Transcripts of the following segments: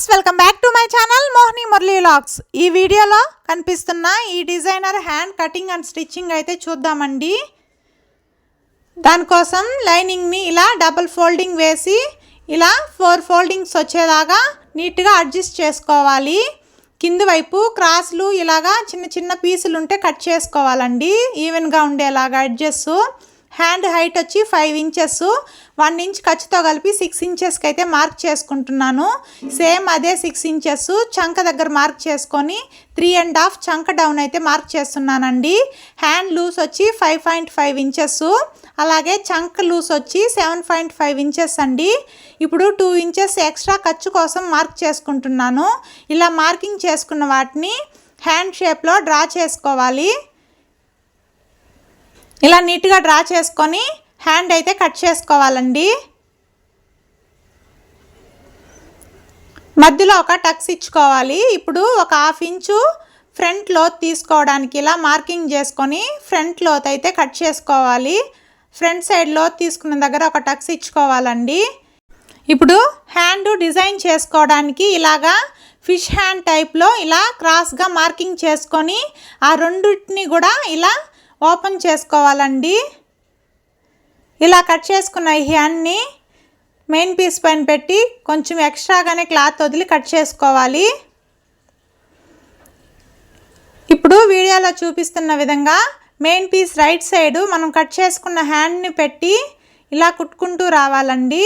Friends welcome back to my channel Mohini Murali lakhs ఈ వీడియోలో కనిపిస్తున్న ఈ designer hand cutting and stitching అయితే చూద్దామండి. దానికోసం లైనింగ్ని ఇలా డబుల్ ఫోల్డింగ్ వేసి ఇలా ఫోర్ ఫోల్డింగ్స్ వచ్చేలాగా నీట్గా అడ్జస్ట్ చేసుకోవాలి. కింది వైపు క్రాస్లు ఇలాగా చిన్న చిన్న పీసులు ఉంటే కట్ చేసుకోవాలండి. ఈవెన్గా ఉండేలాగా అడ్జస్ట్ హ్యాండ్ హైట్ వచ్చి ఫైవ్ ఇంచెస్ వన్ ఇంచ్ ఖర్చుతో కలిపి సిక్స్ ఇంచెస్కి అయితే మార్క్ చేసుకుంటున్నాను. సేమ్ అదే సిక్స్ ఇంచెస్ చంక దగ్గర మార్క్ చేసుకొని త్రీ అండ్ హాఫ్ చంక డౌన్ అయితే మార్క్ చేస్తున్నానండి. హ్యాండ్ లూస్ వచ్చి ఫైవ్ పాయింట్ ఫైవ్ ఇంచెస్ అలాగే చంక్ లూస్ వచ్చి సెవెన్ పాయింట్ ఫైవ్ ఇంచెస్ అండి. ఇప్పుడు టూ ఇంచెస్ ఎక్స్ట్రా ఖర్చు కోసం మార్క్ చేసుకుంటున్నాను. ఇలా మార్కింగ్ చేసుకున్న వాటిని హ్యాండ్ షేప్లో డ్రా చేసుకోవాలి. ఇలా నీట్గా డ్రా చేసుకొని హ్యాండ్ అయితే కట్ చేసుకోవాలండి. మధ్యలో ఒక టక్స్ ఇచ్చుకోవాలి. ఇప్పుడు ఒక హాఫ్ ఇంచు ఫ్రంట్ లోత్ తీసుకోవడానికి ఇలా మార్కింగ్ చేసుకొని ఫ్రంట్ లోత్ అయితే కట్ చేసుకోవాలి. ఫ్రంట్ సైడ్ లోత్ తీసుకున్న దగ్గర ఒక టక్స్ ఇచ్చుకోవాలండి. ఇప్పుడు హ్యాండ్ డిజైన్ చేసుకోవడానికి ఇలాగా ఫిష్ హ్యాండ్ టైప్లో ఇలా క్రాస్గా మార్కింగ్ చేసుకొని ఆ రెండింటిని కూడా ఇలా ఓపెన్ చేసుకోవాలండి. ఇలా కట్ చేసుకున్న ఈ హ్యాండ్ని మెయిన్ పీస్ పైన పెట్టి కొంచెం ఎక్స్ట్రాగానే క్లాత్ వదిలి కట్ చేసుకోవాలి. ఇప్పుడు వీడియోలో చూపిస్తున్న విధంగా మెయిన్ పీస్ రైట్ సైడ్ మనం కట్ చేసుకున్న హ్యాండ్ని పెట్టి ఇలా కుట్టుకుంటూ రావాలండి.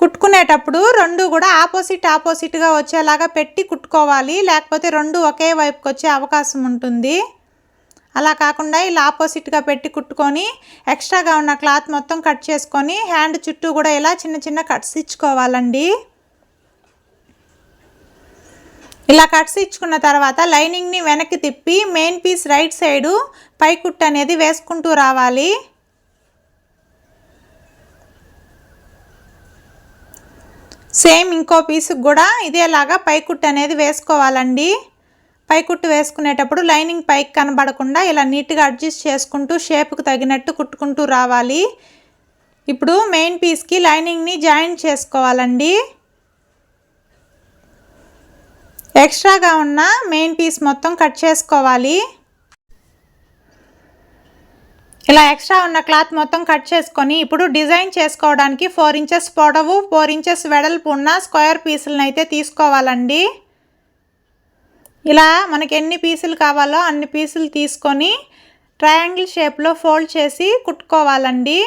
కుట్టుకునేటప్పుడు రెండు కూడా ఆపోజిట్ ఆపోజిట్గా వచ్చేలాగా పెట్టి కుట్టుకోవాలి. లేకపోతే రెండు ఒకే వైపుకి వచ్చే అవకాశం ఉంటుంది. అలా కాకుండా ఇలా ఆపోజిట్గా పెట్టి కుట్టుకొని ఎక్స్ట్రాగా ఉన్న క్లాత్ మొత్తం కట్ చేసుకొని హ్యాండ్ చుట్టూ కూడా ఇలా చిన్న చిన్న కట్స్ ఇచ్చుకోవాలండి. ఇలా కట్స్ ఇచ్చుకున్న తర్వాత లైనింగ్ని వెనక్కి తిప్పి మెయిన్ పీస్ రైట్ సైడు పై కుట్టు అనేది వేసుకుంటూ రావాలి. సేమ్ ఇంకో పీసుకు కూడా ఇదేలాగా పై కుట్టు అనేది వేసుకోవాలండి. పైకుట్టు వేసుకునేటప్పుడు లైనింగ్ పైకి కనబడకుండా ఇలా నీట్గా అడ్జస్ట్ చేసుకుంటూ షేప్కి తగినట్టు కుట్టుకుంటూ రావాలి. ఇప్పుడు మెయిన్ పీస్కి లైనింగ్ని జాయిన్ చేసుకోవాలండి. ఎక్స్ట్రాగా ఉన్న మెయిన్ పీస్ మొత్తం కట్ చేసుకోవాలి. ఇలా ఎక్స్ట్రా ఉన్న క్లాత్ మొత్తం కట్ చేసుకొని ఇప్పుడు డిజైన్ చేసుకోవడానికి ఫోర్ ఇంచెస్ పొడవు ఫోర్ ఇంచెస్ వెడల్పు ఉన్న స్క్వేర్ పీసులను అయితే తీసుకోవాలండి. ఇలా మనకి ఎన్ని పీసులు కావాలో అన్ని పీసులు తీసుకొని ట్రయాంగిల్ షేప్లో ఫోల్డ్ చేసి కుట్టుకోవాలండి.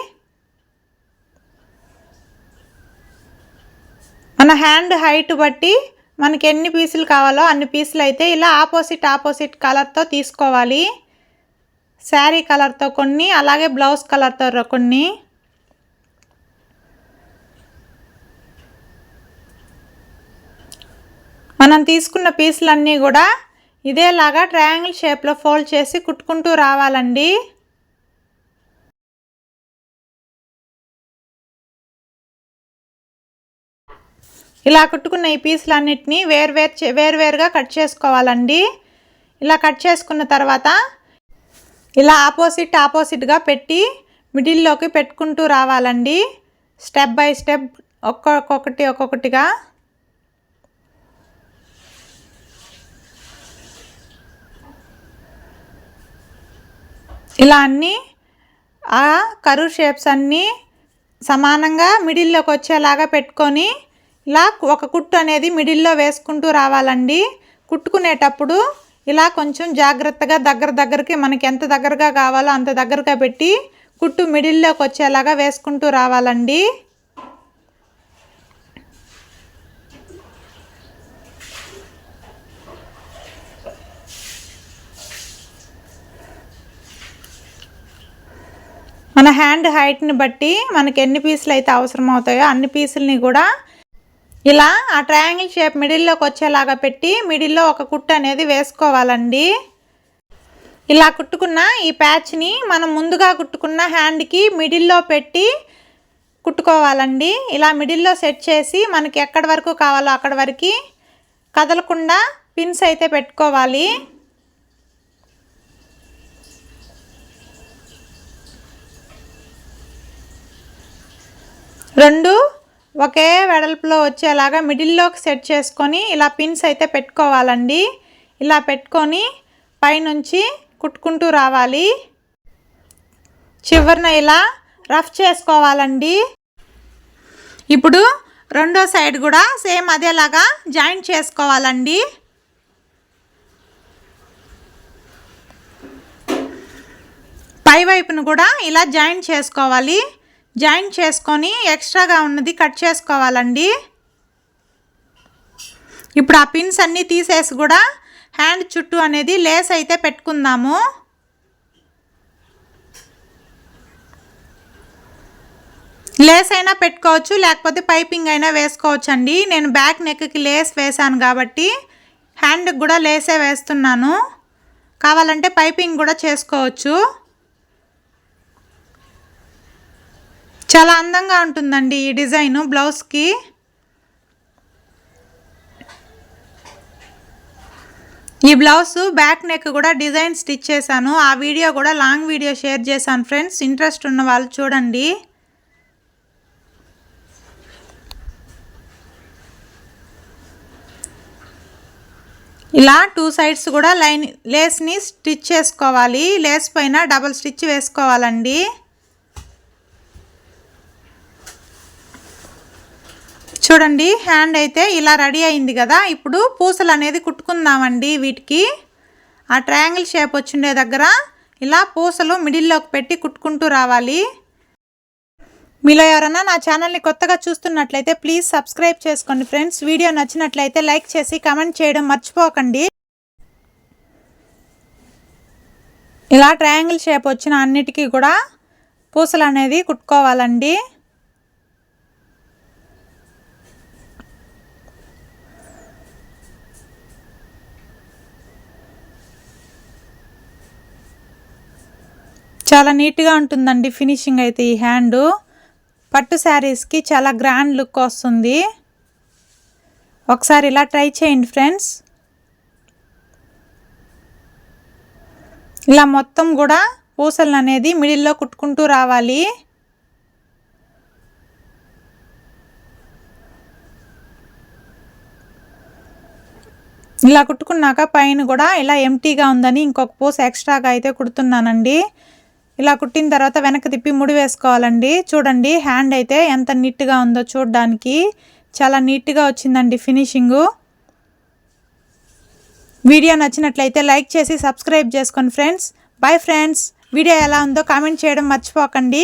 మన హ్యాండ్ హైట్ బట్టి మనకి ఎన్ని పీసులు కావాలో అన్ని పీసులు అయితే ఇలా ఆపోజిట్ ఆపోజిట్ కలర్తో తీసుకోవాలి. శారీ కలర్తో కొన్ని అలాగే బ్లౌజ్ కలర్తో కొన్ని. మనం తీసుకున్న పీసులన్నీ కూడా ఇదేలాగా ట్రయాంగిల్ షేప్లో ఫోల్డ్ చేసి కుట్టుకుంటూ రావాలండి. ఇలా కుట్టుకున్న ఈ పీసులన్నిటినీ వేర్వేరు వేర్వేరుగా కట్ చేసుకోవాలండి. ఇలా కట్ చేసుకున్న తర్వాత ఇలా ఆపోజిట్ ఆపోజిట్గా పెట్టి మిడిల్లోకి పెట్టుకుంటూ రావాలండి. స్టెప్ బై స్టెప్ ఒక్కొక్కటి ఒక్కొక్కటిగా ఇలా అన్నీ ఆ కరువు షేప్స్ అన్నీ సమానంగా మిడిల్లోకి వచ్చేలాగా పెట్టుకొని ఇలా ఒక కుట్టు అనేది మిడిల్లో వేసుకుంటూ రావాలండి. కుట్టుకునేటప్పుడు ఇలా కొంచెం జాగ్రత్తగా దగ్గర దగ్గరికి మనకి ఎంత దగ్గరగా కావాలో అంత దగ్గరగా పెట్టి కుట్టు మిడిల్లోకి వచ్చేలాగా వేసుకుంటూ రావాలండి. మన హ్యాండ్ హైట్ని బట్టి మనకి ఎన్ని పీసులు అయితే అవసరం అవుతాయో అన్ని పీసులని కూడా ఇలా ఆ ట్రయాంగిల్ షేప్ మిడిల్లోకి వచ్చేలాగా పెట్టి మిడిల్లో ఒక కుట్టు అనేది వేసుకోవాలండి. ఇలా కుట్టుకున్న ఈ ప్యాచ్ని మనం ముందుగా కుట్టుకున్న హ్యాండ్కి మిడిల్లో పెట్టి కుట్టుకోవాలండి. ఇలా మిడిల్లో సెట్ చేసి మనకి ఎక్కడి వరకు కావాలో అక్కడి వరకు కదలకుండా పిన్స్ అయితే పెట్టుకోవాలి. రెండు ఒకే వెడల్పులో వచ్చేలాగా మిడిల్లోకి సెట్ చేసుకొని ఇలా పిన్స్ అయితే పెట్టుకోవాలండి. ఇలా పెట్టుకొని పైనుంచి కుట్టుకుంటూ రావాలి. చివరిన ఇలా రఫ్ చేసుకోవాలండి. ఇప్పుడు రెండో సైడ్ కూడా సేమ్ అదేలాగా జాయింట్ చేసుకోవాలండి. పై వైపును కూడా ఇలా జాయింట్ చేసుకోవాలి. జాయింట్ చేసుకొని ఎక్స్ట్రాగా ఉన్నది కట్ చేసుకోవాలండి. ఇప్పుడు ఆ పిన్స్ అన్నీ తీసేసి కూడా హ్యాండ్ చుట్టూ అనేది లేస్ అయితే పెట్టుకుందాము. లేస్ అయినా పెట్టుకోవచ్చు లేకపోతే పైపింగ్ అయినా వేసుకోవచ్చు అండి నేను బ్యాక్ నెక్కి లేస్ వేసాను కాబట్టి హ్యాండ్కి కూడా లేసే వేస్తున్నాను. కావాలంటే పైపింగ్ కూడా చేసుకోవచ్చు. చాలా అందంగా ఉంటుందండి ఈ డిజైను బ్లౌజ్కి. ఈ బ్లౌజ్ బ్యాక్ నెక్ కూడా డిజైన్ స్టిచ్ చేశాను. ఆ వీడియో కూడా లాంగ్ వీడియో షేర్ చేశాను ఫ్రెండ్స్. ఇంట్రెస్ట్ ఉన్న వాళ్ళు చూడండి. ఇలా టూ సైడ్స్ కూడా లైన్ లేస్ని స్టిచ్ చేసుకోవాలి. లేస్ పైన డబల్ స్టిచ్ వేసుకోవాలండి. చూడండి హ్యాండ్ అయితే ఇలా రెడీ అయింది కదా. ఇప్పుడు పూసలు అనేది కుట్టుకుందామండి వీటికి. ఆ ట్రయాంగిల్ షేప్ వచ్చిండే దగ్గర ఇలా పూసలు మిడిల్లోకి పెట్టి కుట్టుకుంటూ రావాలి. మీలో ఎవరైనా నా ఛానల్ని కొత్తగా చూస్తున్నట్లయితే ప్లీజ్ సబ్స్క్రైబ్ చేసుకోండి ఫ్రెండ్స్ వీడియో నచ్చినట్లయితే లైక్ చేసి కమెంట్ చేయడం మర్చిపోకండి. ఇలా ట్రయాంగిల్ షేప్ వచ్చిన అన్నిటికీ కూడా పూసలు అనేది కుట్టుకోవాలండి. చాలా నీట్గా ఉంటుందండి ఫినిషింగ్ అయితే ఈ హ్యాండ్. పట్టు శారీస్కి చాలా గ్రాండ్ లుక్ వస్తుంది. ఒకసారి ఇలా ట్రై చేయండి ఫ్రెండ్స్. ఇలా మొత్తం కూడా పూసలు అనేది మిడిల్లో కుట్టుకుంటూ రావాలి. ఇలా కుట్టుకున్నాక పైన కూడా ఇలా ఎంటీగా ఉందని ఇంకొక పూస ఎక్స్ట్రాగా అయితే కుడుతున్నానండి. ఇలా కుట్టిన తర్వాత వెనక్కి తిప్పి ముడి వేసుకోవాలండి. చూడండి హ్యాండ్ అయితే ఎంత నీట్గా ఉందో చూడడానికి. చాలా నీట్గా వచ్చిందండి ఫినిషింగు. వీడియో నచ్చినట్లయితే లైక్ చేసి సబ్స్క్రైబ్ చేసుకోండి ఫ్రెండ్స్ బాయ్ ఫ్రెండ్స్. వీడియో ఎలా ఉందో కామెంట్ చేయడం మర్చిపోకండి.